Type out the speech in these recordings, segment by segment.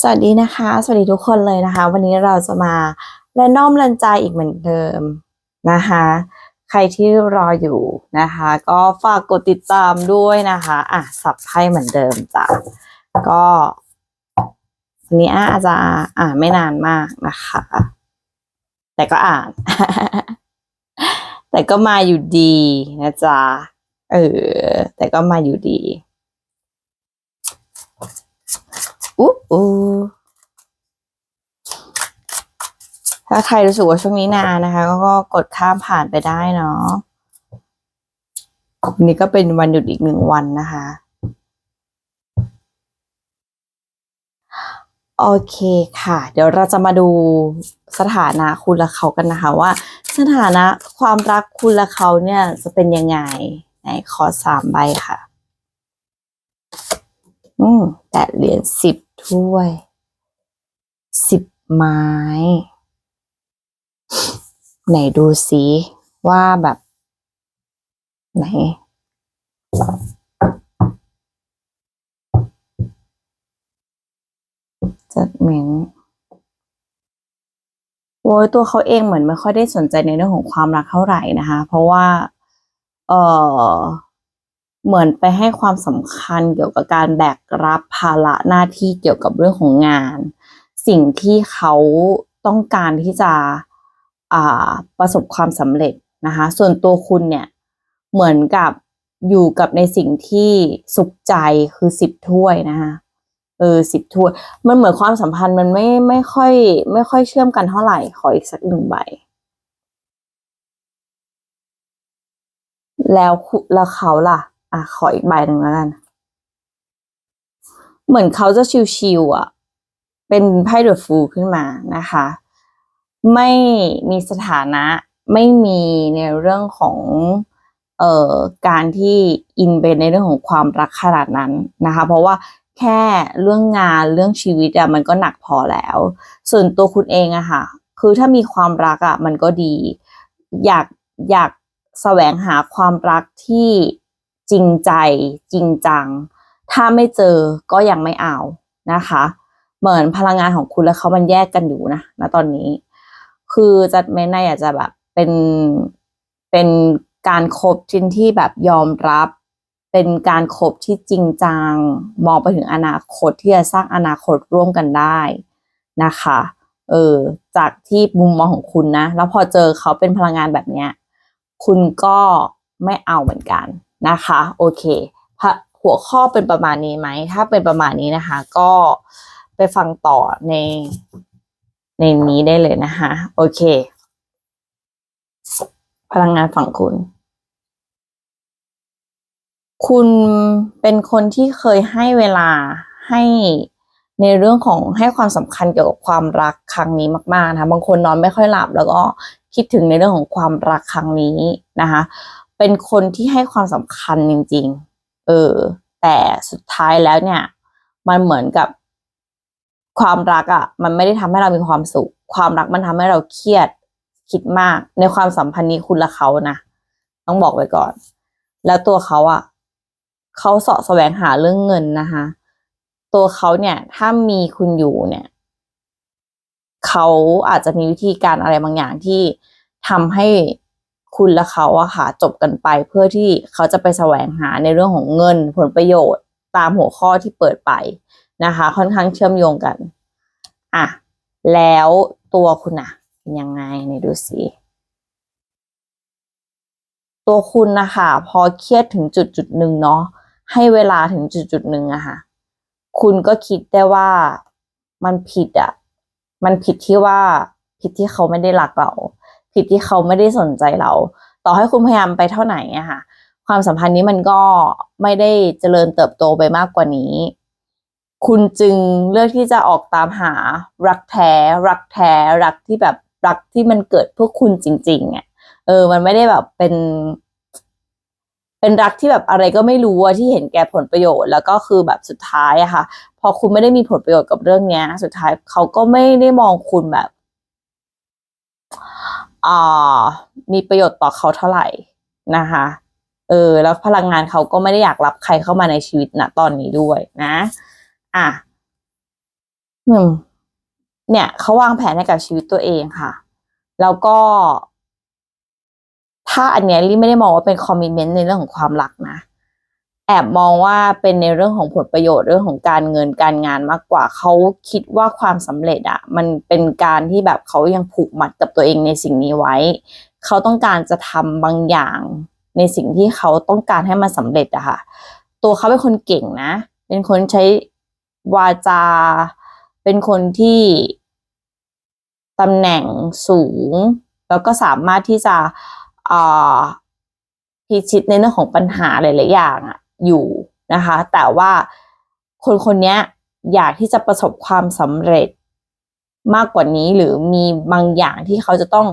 สวัสดีนะคะ สวัสดีทุกคนเลยนะคะ วันนี้เราจะมาแรนดอมรันใจอีกเหมือนเดิมนะคะ ใครที่รออยู่นะคะ ก็ฝากกดติดตามด้วยนะคะอะสับไพ่เหมือนเดิมจ้ะก็วันนี้อาจจะอ่านไม่นานมากนะคะ แต่ก็อ่าน แต่ก็มาอยู่ดีนะจ๊ะเออแต่ก็มาอยู่ดี อู้อูถ้าใครรู้สึกว่าช่วงนี้นานนะคะ ก็กดข้ามผ่านไปได้เนาะวันนี้ก็เป็นวันหยุดอีกหนึ่งวันนะคะ โอเคค่ะ เดี๋ยวเราจะมาดูสถานะคุณและเขากันนะคะ ว่า สถานะความรักคุณและเขาเนี่ยจะเป็นยังไงไหนขอสามใบค่ะ อืมแปดเหรียญสิบ ถ้วยสิบไม้ ไหนดูสิว่าแบบ ไหน จัดเมนโอ้ยตัวเขาเองเหมือนไม่ค่อยได้สนใจในเรื่องของความรักเท่าไหร่นะคะ เพราะว่า เออ เหมือนไปให้ความสำคัญเกี่ยวกับการแบกรับภาระหน้าที่เกี่ยวกับเรื่องของงาน สิ่งที่เขาต้องการที่จะอ่าประสบความสำเร็จนะคะ ส่วนตัวคุณเนี่ยเหมือนกับอยู่กับในสิ่งที่สุขใจคือสิบถ้วยนะคะเออสิบถ้วย มันเหมือนความสัมพันธ์มันไม่ไม่ค่อย ไม่ค่อยเชื่อมกันเท่าไหร่ขออีกสักหนึ่งใบแล้วแล้วเขาล่ะ อะขออีกใบหนึ่งแล้วกัน เหมือนเขาจะชิวๆอะ เป็นไพ่เดอะฟูขึ้นมานะคะ ไม่มีสถานะไม่มีในเรื่องของเอ่อการที่อินไปในเรื่องของความรักขนาดนั้นนะคะ เพราะว่าแค่เรื่องงานเรื่องชีวิตอะมันก็หนักพอแล้ว ส่วนตัวคุณเองอะค่ะ คือถ้ามีความรักอะมันก็ดี อยากอยากแสวงหาความรักที่ จริงใจจริงจัง ถ้าไม่เจอก็ยังไม่เอานะคะ เหมือนพลังงานของคุณและเขามันแยกกันอยู่นะณตอนนี้ คือจัดเมนในอาจจะแบบเป็นเป็นการคบจินที่แบบยอมรับ เป็นการคบที่จริงจัง มองไปถึงอนาคตที่จะสร้างอนาคตร่วมกันได้นะคะเออจากที่มุมมองของคุณนะ แล้วพอเจอเขาเป็นพลังงานแบบเนี้ย คุณก็ไม่เอาเหมือนกัน นะคะ โอเคพะหัวข้อเป็นประมาณนี้ไหม ถ้าเป็นประมาณนี้นะคะ ก็ไปฟังต่อในในนี้ได้เลยนะคะ โอเค พลังงานฝั่งคุณ คุณเป็นคนที่เคยให้เวลาให้ในเรื่องของให้ความสำคัญเกี่ยวกับความรักครั้งนี้มากๆนะคะบางคนนอนไม่ค่อยหลับ แล้วก็คิดถึงในเรื่องของความรักครั้งนี้นะคะ เป็นคนที่ให้ความสำคัญจริง ๆ เออ แต่สุดท้ายแล้วเนี่ย มันเหมือนกับความรักอะ่ะ มันไม่ได้ทำให้เรามีความสุข ความรักมันทำให้เราเครียดคิดมาก ในความสัมพันธ์นี้คุณและเขานะต้องบอกไว้ก่อน แล้วตัวเขาอะ่ะเขาเสาะแสวงหาเรื่องเงินนะคะตัวเขาเนี่ย ถ้ามีคุณอยู่เนี่ยเขาอาจจะมีวิธีการอะไรบางอย่างที่ทำให้ คุณและเขาอะค่ะจบกันไปเพื่อที่เขาจะไปแสวงหาในเรื่องของเงินผลประโยชน์ตามหัวข้อที่เปิดไปนะคะ ค่อนข้างเชื่อมโยงกันอะแล้วตัวคุณอะเป็นยังไงในดูสิตัวคุณนะคะพอเครียดถึงจุดจุดหนึ่งเนาะให้เวลาถึงจุดจุดหนึ่งอะค่ะ คุณก็คิดได้ว่ามันผิดอะมันผิดที่ว่าผิดที่เขาไม่ได้รักเรา ผิดที่เขาไม่ได้สนใจเรา ต่อให้คุณพยายามไปเท่าไหร่อะค่ะ ความสัมพันธ์นี้มันก็ไม่ได้เจริญเติบโตไปมากกว่านี้ คุณจึงเลือกที่จะออกตามหารักแท้ รักแท้ รักที่แบบรักที่มันเกิดเพื่อคุณจริงๆอะเออ มันไม่ได้แบบเป็น เป็นรักที่แบบอะไรก็ไม่รู้อะที่เห็นแก่ผลประโยชน์ แล้วก็คือแบบสุดท้ายอะค่ะ พอคุณไม่ได้มีผลประโยชน์กับเรื่องเนี้ย สุดท้ายเขาก็ไม่ได้มองคุณแบบ อ่ามีประโยชน์ต่อเขาเท่าไหร่นะคะเออแล้วพลังงานเขาก็ไม่ได้อยากรับใครเข้ามาในชีวิตณตอนนี้ด้วยนะ อะเนี่ยเขาวางแผนให้กับชีวิตตัวเองค่ะ แล้วก็ ถ้าอันเนี้ยลี่ไม่ได้มองว่าเป็นคอมมิชเมนต์ในเรื่องของความรักนะ แอบมองว่าเป็นในเรื่องของผลประโยชน์เรื่องของการเงินการงานมากกว่าเขาคิดว่าความสำเร็จอะมันเป็นการที่แบบเขายังผูกมัดกับตัวเองในสิ่งนี้ไว้ เขาต้องการจะทำบางอย่างในสิ่งที่เขาต้องการให้มันสำเร็จอะค่ะ ตัวเขาเป็นคนเก่งนะ เป็นคนใช้วาจา เป็นคนที่ตำแหน่งสูง แล้วก็สามารถที่จะอ่าพิชิตในเรื่องของปัญหาหลายๆอย่างอะ อยู่นะคะ แต่ว่าคนคนนี้อยากที่จะประสบความสำเร็จมากกว่านี้หรือมีบางอย่างที่เขาจะต้อง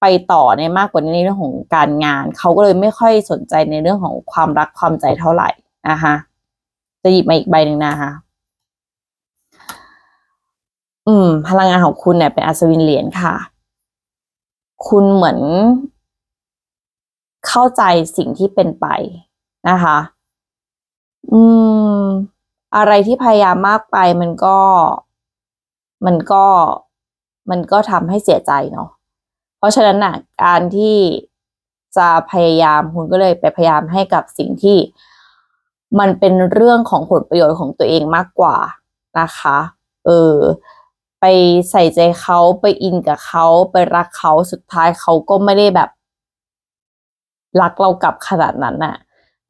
ไปต่อในมากกว่านี้ในเรื่องของการงาน เขาก็เลยไม่ค่อยสนใจในเรื่องของความรักความใจเท่าไหร่นะคะจะหยิบมาอีกใบหนึ่งนะคะอืม พลังงานของคุณเนี่ยเป็นอัศวินเหรียญค่ะ คุณเหมือนเข้าใจสิ่งที่เป็นไป นะคะ อืม อะไรที่พยายามมากไปมันก็ มันก็ มันก็ทำให้เสียใจเนาะ เพราะฉะนั้นน่ะการที่จะพยายามคุณก็เลยไปพยายามให้กับสิ่งที่มันเป็นเรื่องของผลประโยชน์ของตัวเองมากกว่านะคะ เออ ไปใส่ใจเขาไปอินกับเขาไปรักเขาสุดท้ายเขาก็ไม่ได้แบบ รักเรากลับขนาดนั้นน่ะ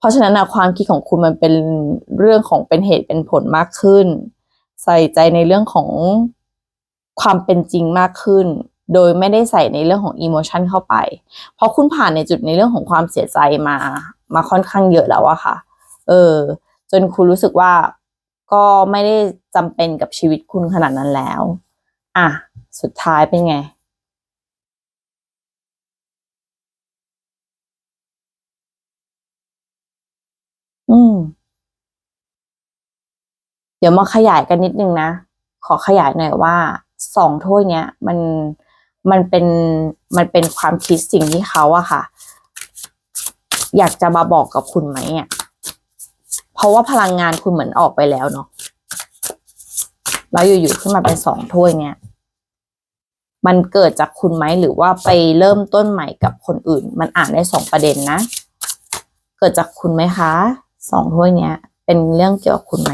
เพราะฉะนั้นนะความคิดของคุณมันเป็นเรื่องของเป็นเหตุเป็นผลมากขึ้น ใส่ใจในเรื่องของความเป็นจริงมากขึ้น โดยไม่ได้ใส่ในเรื่องของอิโมชันเข้าไป เพราะคุณผ่านในจุดในเรื่องของความเสียใจมา มาค่อนข้างเยอะแล้วอะค่ะ เออ จนคุณรู้สึกว่าก็ไม่ได้จำเป็นกับชีวิตคุณขนาดนั้นแล้ว อะ สุดท้ายเป็นไง อืม เดี๋ยวมาขยายกันนิดนึงนะ ขอขยายหน่อยว่าสองถ้วยเนี้ย มันมันเป็นมันเป็นความคิดสิ่งที่เขาอะค่ะ อยากจะมาบอกกับคุณไหมอะเพราะว่าพลังงานคุณเหมือนออกไปแล้วเนาะแล้วอยู่ๆขึ้นมาเป็นสองถ้วยเนี้ยมันเกิดจากคุณไหมหรือว่าไปเริ่มต้นใหม่กับคนอื่น มันอ่านได้สองประเด็นนะ เกิดจากคุณไหมคะ สองถ้วยเนี้ย เป็นเรื่องเกี่ยวกับคุณไหม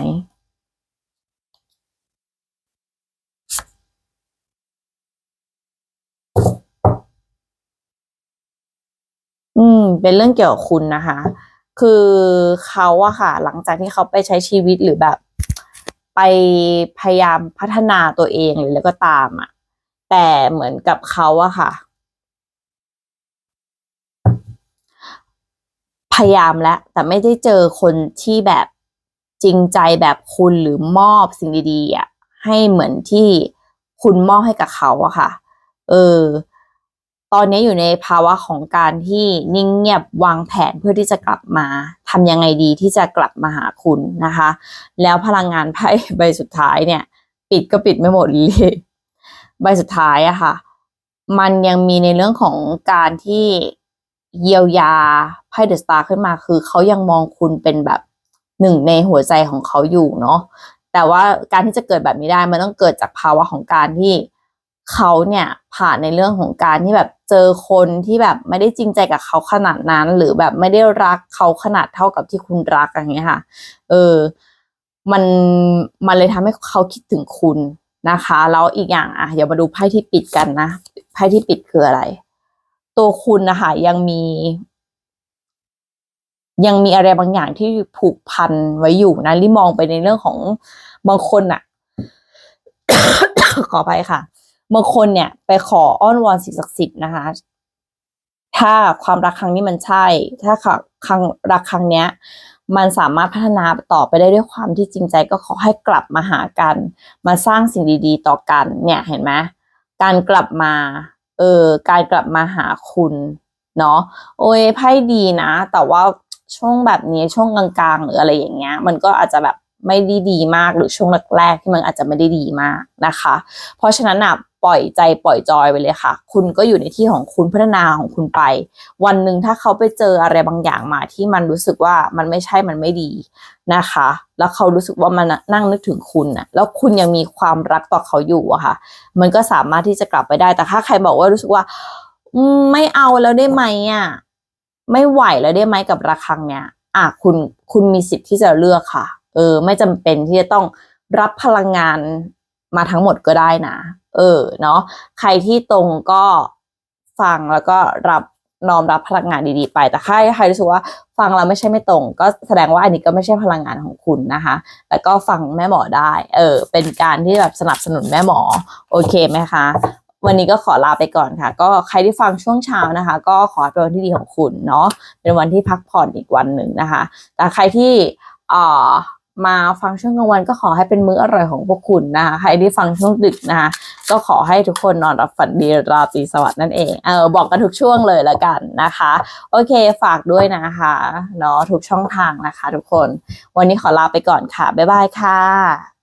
อืม เป็นเรื่องเกี่ยวกับคุณนะคะ คือเขาอะค่ะ หลังจากที่เขาไปใช้ชีวิตหรือแบบ ไปพยายามพัฒนาตัวเองหรือแล้วก็ตามอะแต่เหมือนกับเขาอะค่ะ พยายามแล้ว แต่ไม่ได้เจอคนที่แบบจริงใจแบบคุณหรือมอบสิ่งดีๆอะให้เหมือนที่คุณมอบให้กับเขาอะค่ะ เออ ตอนนี้อยู่ในภาวะของการที่นิ่งเงียบวางแผนเพื่อที่จะกลับมาทำยังไงดีที่จะกลับมาหาคุณนะคะ แล้วพลังงานไพ่ใบสุดท้ายเนี่ย ปิดก็ปิดไม่หมดเลยใบสุดท้ายอะค่ะ มันยังมีในเรื่องของการที่ เยียวยาไพ่เดอะสตาร์ขึ้นมาคือเขายังมองคุณเป็นแบบหนึ่งในหัวใจของเขาอยู่เนาะแต่ว่าการที่จะเกิดแบบนี้ได้มันต้องเกิดจากภาวะของการที่เขาเนี่ยผ่านในเรื่องของการที่แบบเจอคนที่แบบไม่ได้จริงใจกับเขาขนาดนั้น หรือแบบไม่ได้รักเขาขนาดเท่ากับที่คุณรักอย่างเงี้ยค่ะ เออ มันมันเลยทำให้เขาคิดถึงคุณนะคะแล้วอีกอย่างอะเดี๋ยวมาดูไพ่ที่ปิดกันนะไพ่ที่ปิดคืออะไร ตัวคุณนะคะยังมี ยังมีอะไรบางอย่างที่ผูกพันไว้อยู่นะรีมองไปในเรื่องของบางคนอะขอไปค่ะบางคนเนี่ย ไปขออ้อนวอนสิ่งศักดิ์สิทธิ์นะคะ ถ้าความรักครั้งนี้มันใช่ ถ้าครั้งรักครั้งเนี้ย มันสามารถพัฒนาต่อไปได้ด้วยความที่จริงใจก็ขอให้กลับมาหากัน มาสร้างสิ่งดี ๆ ต่อกัน เนี่ยเห็นไหมการกลับมา เออการกลับมาหาคุณเนาะโอ้ยไพ่ดีนะ แต่ว่าช่วงแบบนี้ช่วงกลางๆหรืออะไรอย่างเงี้ย มันก็อาจจะแบบไม่ได้ดีมากหรือช่วงแรกๆที่มันอาจจะไม่ได้ดีมากนะคะ เพราะฉะนั้นอะปล่อยใจปล่อยจอยไปเลยค่ะ คุณก็อยู่ในที่ของคุณพัฒนาของคุณไป วันหนึ่งถ้าเขาไปเจออะไรบางอย่างมาที่มันรู้สึกว่ามันไม่ใช่มันไม่ดี นะคะ แล้วเขารู้สึกว่ามันนั่งนึกถึงคุณน่ะแล้วคุณยังมีความรักต่อเขาอยู่อะค่ะ มันก็สามารถที่จะกลับไปได้ แต่ถ้าใครบอกว่ารู้สึกว่าไม่เอาแล้วได้ไหมอะไม่ไหวแล้วได้ไหมกับระฆังเนี่ยอะคุณคุณมีสิทธิ์ที่จะเลือกค่ะ เออ ไม่จำเป็นที่จะต้องรับพลังงานมาทั้งหมดก็ได้นะ เออ เนาะ ใครที่ตรงก็ฟังแล้วก็รับ น้อมรับพลังงานดีๆไป แต่ใครใครรู้สึกว่าฟังแล้วไม่ใช่ไม่ตรง ก็แสดงว่าอันนี้ก็ไม่ใช่พลังงานของคุณนะคะ แล้วก็ฟังแม่หมอได้ เออ เป็นการที่แบบสนับสนุนแม่หมอ โอเคไหมคะ วันนี้ก็ขอลาไปก่อนค่ะ ก็ใครที่ฟังช่วงเช้านะคะ ก็ขอเป็นวันที่ดีของคุณเนาะ เป็นวันที่พักผ่อนอีกวันหนึ่งนะคะ แต่ใครที่อ่อ มาฟังช่วงกลางวันก็ขอให้เป็นมื้ออร่อยของพวกคุณนะคะใครที่ฟังช่วงดึกนะคะก็ขอให้ทุกคนนอนรับฝันดีราตรีสวัสดิ์นั่นเองเออบอกกันทุกช่วงเลยละกันนะคะ โอเคฝากด้วยนะคะเนาะทุกช่องทางนะคะ ทุกคน วันนี้ขอลาไปก่อนค่ะ บ๊ายบายค่ะ